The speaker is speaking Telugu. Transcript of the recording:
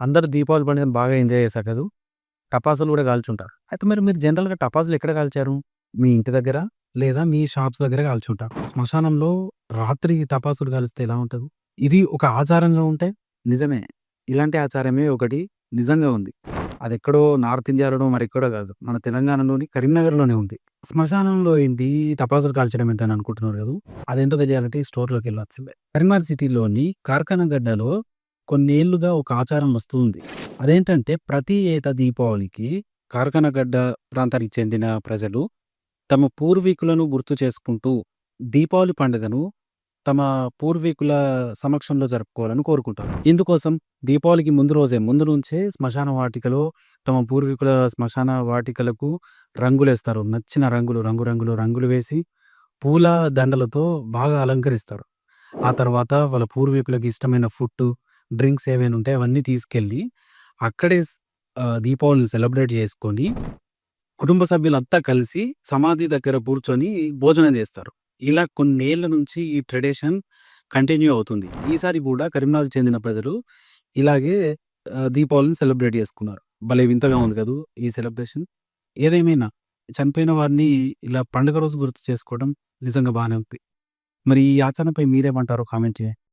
అందరూ దీపావళి పండుగను బాగా ఎంజాయ్ చేశారు కదూ! టపాసులు గూడా కాల్చుంటారు. అయితే మరి మీరు జనరల్‌గా టపాసులు ఎక్కడ కాల్చారు? మీ ఇంటి దగ్గర? లేదా మీ షాప్స్ దగ్గర కాల్చుంటారు. శ్మశానంలో రాత్రి టపాసులు కాలిస్తే ఎలా ఉంటది? ఇది ఒక ఆచారంగా ఉంటే నిజమే. ఇలాంటి ఆచారమే ఒకటి నిజంగా ఉంది. అదెక్కడో నార్త్ ఇండియాలోనో మరెక్కడో కాదు. మన తెలంగాణలోని కరీంనగర్‌లోనే ఉంది. శ్మశానంలో ఏంటి టపాసులు కాల్చడం ఏంటని అనుకుంటున్నారు కదూ! అదేంటో తెలియాలంటే ఈ స్టోరీలోకి వెళ్ళాల్సిందే. కరీంనగర్ సిటీలోని కార్ఖానగడ్డలో కొన్నేళ్ళుగా ఒక ఆచారం వస్తుంది అదేంటంటే ప్రతి ఏటా దీపావళికి కార్కనగడ్డ ప్రాంతానికి చెందిన ప్రజలు తమ పూర్వీకులను గుర్తు చేసుకుంటూ దీపావళి పండుగను తమ పూర్వీకుల సమక్షంలో జరుపుకోవాలని కోరుకుంటారు. ఇందుకోసం దీపావళికి ముందు రోజే ముందు నుంచే శ్మశాన వాటికలో తమ పూర్వీకుల శ్మశాన వాటికలకు రంగులేస్తారు. నచ్చిన రంగులు రంగురంగులు రంగులు వేసి పూల దండలతో బాగా అలంకరిస్తారు. ఆ తర్వాత వాళ్ళ పూర్వీకులకు ఇష్టమైన ఫుడ్డు, డ్రింక్స్ ఏవైనా ఉంటే అవన్నీ తీసుకెళ్ళి అక్కడే దీపావళిని సెలబ్రేట్ చేసుకొని కుటుంబ సభ్యులంతా కలిసి సమాధి దగ్గర కూర్చొని భోజనం చేస్తారు. ఇలా కొన్నేళ్ళ నుంచి ఈ ట్రెడిషన్ కంటిన్యూ అవుతుంది. ఈసారి కూడా కరీంనగర్ చెందిన ప్రజలు ఇలాగే దీపావళిని సెలబ్రేట్ చేసుకున్నారు. భలే వింతగా ఉంది కదూ! ఈ సెలబ్రేషన్. ఏదేమైనా చనిపోయిన వారిని ఇలా పండుగ రోజు గుర్తు చేసుకోవడం నిజంగా బాగానే ఉంది. మరి ఈ ఆచరణపై మీరేమంటారో కామెంట్ చేయండి.